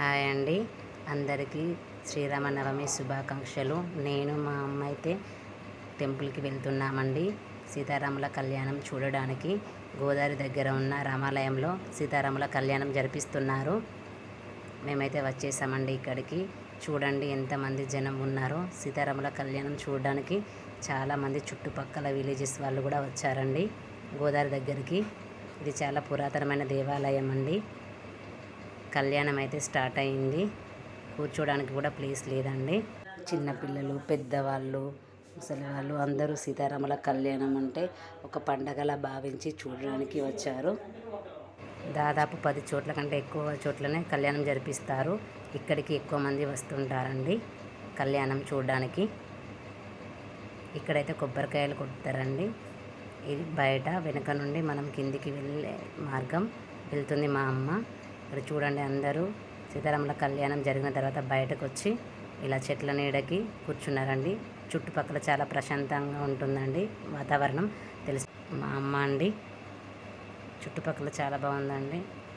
Hi అండి. అందరికీ శ్రీరామనవమి శుభాకాంక్షలు. నేను మా అమ్మ అయితే టెంపుల్కి వెళ్తున్నామండి. సీతారాముల కళ్యాణం చూడడానికి గోదావరి దగ్గర ఉన్న రామాలయంలో సీతారాముల కళ్యాణం జరిపిస్తున్నారు. మేమైతే వచ్చేసామండి ఇక్కడికి. చూడండి ఎంతమంది జనం ఉన్నారో. సీతారాముల కళ్యాణం చూడడానికి చాలామంది చుట్టుపక్కల విలేజెస్ వాళ్ళు కూడా వచ్చారండి. గోదావరి దగ్గరికి. ఇది చాలా పురాతనమైన దేవాలయం అండి. కళ్యాణం అయితే స్టార్ట్ అయింది. కూర్చోడానికి కూడా ప్లేస్ లేదండి. చిన్నపిల్లలు పెద్దవాళ్ళు ముసలి వాళ్ళు అందరూ సీతారాముల కళ్యాణం అంటే ఒక పండగలా భావించి చూడడానికి వచ్చారు. దాదాపు పది చోట్ల కంటే ఎక్కువ చోట్లనే కళ్యాణం జరిపిస్తారు. ఇక్కడికి ఎక్కువ మంది వస్తుంటారండి కళ్యాణం చూడడానికి. ఇక్కడైతే కొబ్బరికాయలు కొడతారండి. ఇది బయట వెనక నుండి మనం కిందికి వెళ్ళే మార్గం. వెళ్తుంది మా అమ్మ. ఇక్కడ చూడండి అందరూ. సీతారాముల కళ్యాణం జరిగిన తర్వాత బయటకు వచ్చి ఇలా చెట్ల నీడకి కూర్చున్నారండి. చుట్టుపక్కల చాలా ప్రశాంతంగా ఉంటుందండి వాతావరణం. తెలుసు మా అమ్మ అండి. చుట్టుపక్కల చాలా బాగుందండి.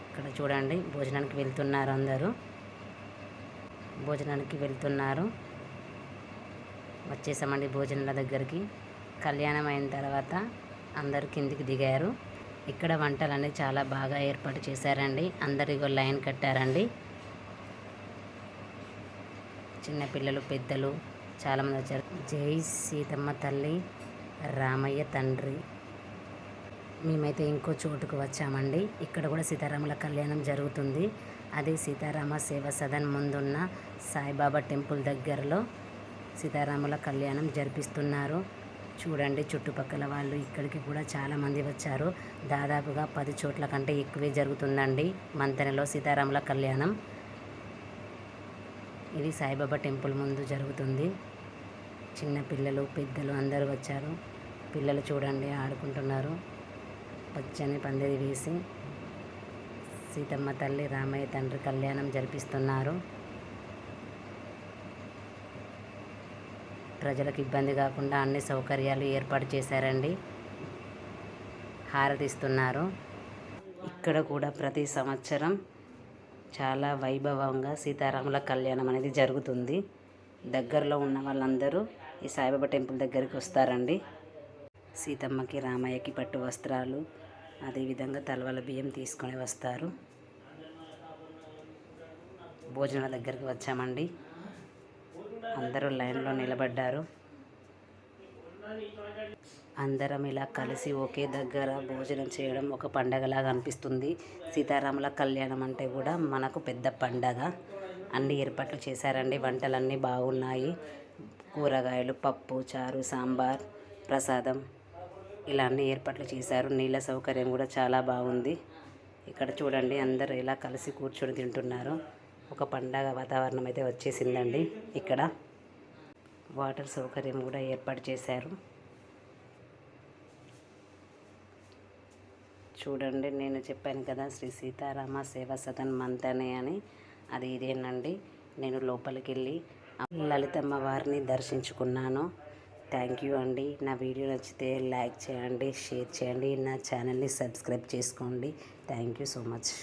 ఇక్కడ చూడండి భోజనానికి వెళ్తున్నారు అందరూ. భోజనానికి వెళ్తున్నారు. వచ్చేసామండి భోజనాల దగ్గరికి. కళ్యాణం అయిన తర్వాత అందరూ కిందికి దిగారు. ఇక్కడ వంటలన్నీ చాలా బాగా ఏర్పాటు చేశారండి. అందరికీ లైన్ కట్టారండి. చిన్నపిల్లలు పెద్దలు చాలామంది వచ్చారు. జై సీతమ్మ తల్లి రామయ్య తండ్రి. మేమైతే ఇంకో చోటుకు వచ్చామండి. ఇక్కడ కూడా సీతారాముల కళ్యాణం జరుగుతుంది. అది సీతారామ సేవ సదన్ ముందున్న సాయిబాబా టెంపుల్ దగ్గరలో సీతారాముల కళ్యాణం జరిపిస్తున్నారు. చూడండి చుట్టుపక్కల వాళ్ళు ఇక్కడికి కూడా చాలామంది వచ్చారు. దాదాపుగా పది చోట్ల కంటే ఎక్కువే జరుగుతుందండి మంతెనలో సీతారాముల కళ్యాణం. ఇది సాయిబాబా టెంపుల్ ముందు జరుగుతుంది. చిన్న పిల్లలు పెద్దలు అందరూ వచ్చారు. పిల్లలు చూడండి ఆడుకుంటున్నారు. పచ్చని పందిరి వేసి సీతమ్మ తల్లి రామయ్య తండ్రి కళ్యాణం జరిపిస్తున్నారు. ప్రజలకు ఇబ్బంది కాకుండా అన్ని సౌకర్యాలు ఏర్పాటు చేశారండి. హారతిస్తున్నారు. ఇక్కడ కూడా ప్రతి సంవత్సరం చాలా వైభవంగా సీతారాముల కళ్యాణం అనేది జరుగుతుంది. దగ్గరలో ఉన్న వాళ్ళందరూ ఈ సాయిబాబా టెంపుల్ దగ్గరికి వస్తారండి. సీతమ్మకి రామయ్యకి పట్టు వస్త్రాలు అదేవిధంగా తలవల బియ్యం తీసుకొని వస్తారు. భోజనాల దగ్గరికి వచ్చామండి. అందరూ లైన్లో నిలబడ్డారు. అందరం ఇలా కలిసి ఒకే దగ్గర భోజనం చేయడం ఒక పండగలాగా అనిపిస్తుంది. సీతారాముల కళ్యాణం అంటే కూడా మనకు పెద్ద పండగ. అన్ని ఏర్పాట్లు చేశారండి. వంటలన్నీ బాగున్నాయి. కూరగాయలు పప్పు చారు సాంబార్ ప్రసాదం ఇలా అన్ని ఏర్పాట్లు చేశారు. నీళ్ళ సౌకర్యం కూడా చాలా బాగుంది. ఇక్కడ చూడండి అందరూ ఇలా కలిసి కూర్చొని తింటున్నారు. ఒక పండగ వాతావరణం అయితే వచ్చేసిందండి ఇక్కడ. వాటర్ సౌకర్యం కూడా ఏర్పాటు చేశారు. చూడండి నేను చెప్పాను కదా శ్రీ సీతారామ సేవా సదన్ మంతనే అని. అది ఇదేనండి. నేను లోపలికి వెళ్ళి లలితమ్మ వారిని దర్శించుకున్నాను. థ్యాంక్ యూ అండి. నా వీడియో నచ్చితే లైక్ చేయండి షేర్ చేయండి. నా ఛానల్ని సబ్స్క్రైబ్ చేసుకోండి. Thank you so much.